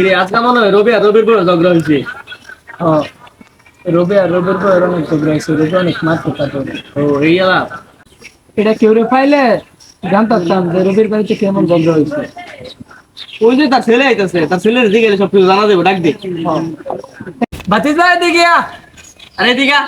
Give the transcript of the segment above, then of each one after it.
কিরে আজকে মনে হয় রবি আর রবির পরে ঝগড়া হয়েছে রবি আর রবির পর অনেক ঝগড়া হয়েছে রবি অনেক মারতে পারবে। ও এই আলাপ এটা কেউ রে পাইলে জানতাম যে রবির বাড়িতে কেমন ঝগড়া হয়েছে ওই যে তার ছেলে আইতাছে তার ছেলের দিকে সব কিছু জানা দেবো ডাক দে। বাতি যায় দিকে আরে দিঘা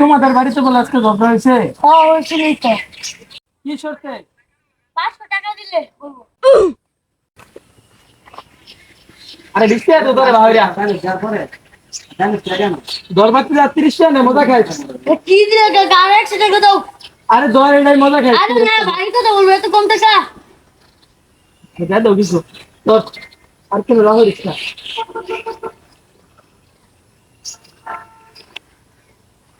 তোমাদের বাড়িতে বলে আজকে ঝগড়া হয়েছে? ও তো কি শর্তে পাঁচশো টাকা দিলে বলব আরে ডিসকে তো ধরে ভাইরা দরবাতি যা 30 টাকা মজা খাইছে। এ কি দিলে আর একশো টাকা দাও আরে দর এটাই মজা আরে না ভাই কথা বলব এত কম টাকা। যা দাও কিছু তোর আর কেন রাহ দিস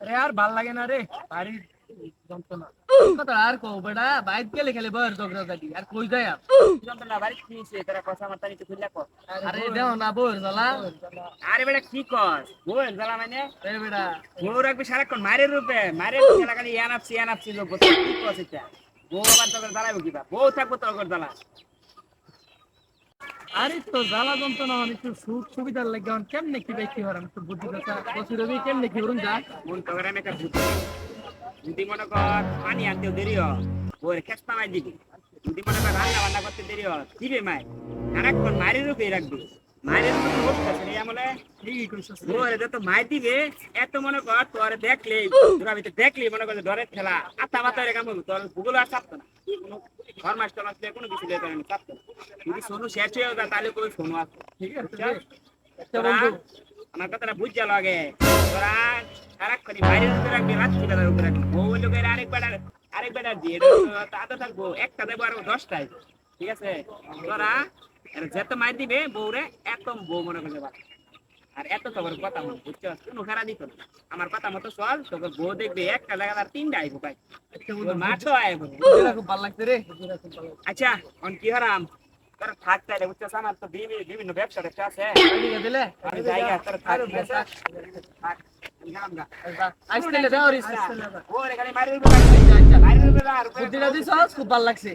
আরে আর ভালো লাগে না রে বাড়ির যন্ত্রণা। আর কো বেটা বাইক গেলে খেলে বয়ের আর কই যায় আর? আরে দেও না বউর জ্বালা। আরে বেটা কি কর জ্বালা মানে? এই বেটা। বউ রাখবি সারাক্ষণ মারের রূপে মারের খালি ইয়ানাপসি ইয়ানাপসি লোক কি কস এটা? বউ আবার তোকে জ্বালাবো কিবা বউ থাকব তোর জ্বালা। আরে তো জ্বালা যন্ত্রণা অনেক একটু সুখ সুবিধার লাগে আমার কেমনে কি দেখি হর আমি তো বুদ্ধি কথা। বসে রবি কেমনে কি করুন যা। মন আমি একটা বুদ্ধি যদি মনে কর পানি আনতে দেরি হয় ওর খেস নামাই দিবি। যদি মনে কর রান্না বান্না করতে দেরি হ দিবে মায় সারাক্ষণ মারের রূপে রাখবি। মায়ের রূপে বসতে আছে আমলে ওরে যত মাই দিবে এত মনে কর তোরে দেখলে তোরা দেখলি মনে কর যে ডরের খেলা। আত্মা মাথা রে কাম তোর ভূগোল আর চাপতো না। ঘর মাস্টার মাস্টার কোনো কিছু দিয়ে না চাপতো যদি সোনু শেষ হয়ে যায় তাহলে কই সোনু আসতো ঠিক আছে বুঝছস? একটা তোরা বন্ধু আমার কথাটা বুঝতে লাগে। তোরা সারাক্ষণই বাইরের উপরে রাখবি রাত্রি উপরে রাখবি। বউ লোকের আরেক বেলার আরেক বেলার দিয়ে তাতে থাকব একটা দেবো আর দশটায়। ঠিক আছে? তোরা এর যত মাই দিবে বউরে এত বউ মনে করতে পারে আর এত তোর কথা মতো বুঝছস কোনো খারাপ দিত না আমার কথা মতো চল তোকে বউ দেখবে একটা লাগাতার তিনটা আইবো ভাই মাছও আইবো এটা খুব ভালো লাগছে রে আচ্ছা অন কি হারাম তোর থাক তাইলে বুঝছস আমার তো বিভিন্ন বিভিন্ন ব্যবসা ট্যাবসা আছে ঠিক আছে দিলে আমি জায়গা তোর থাক ঠিক আছে? থাক আমি গেলাম গা। আজকে দেও রিস ওরে খালি মারির উপরে রাখ। মারির উপরে রাখ, উপরে বুদ্ধিটা দিছস খুব ভালো লাগছে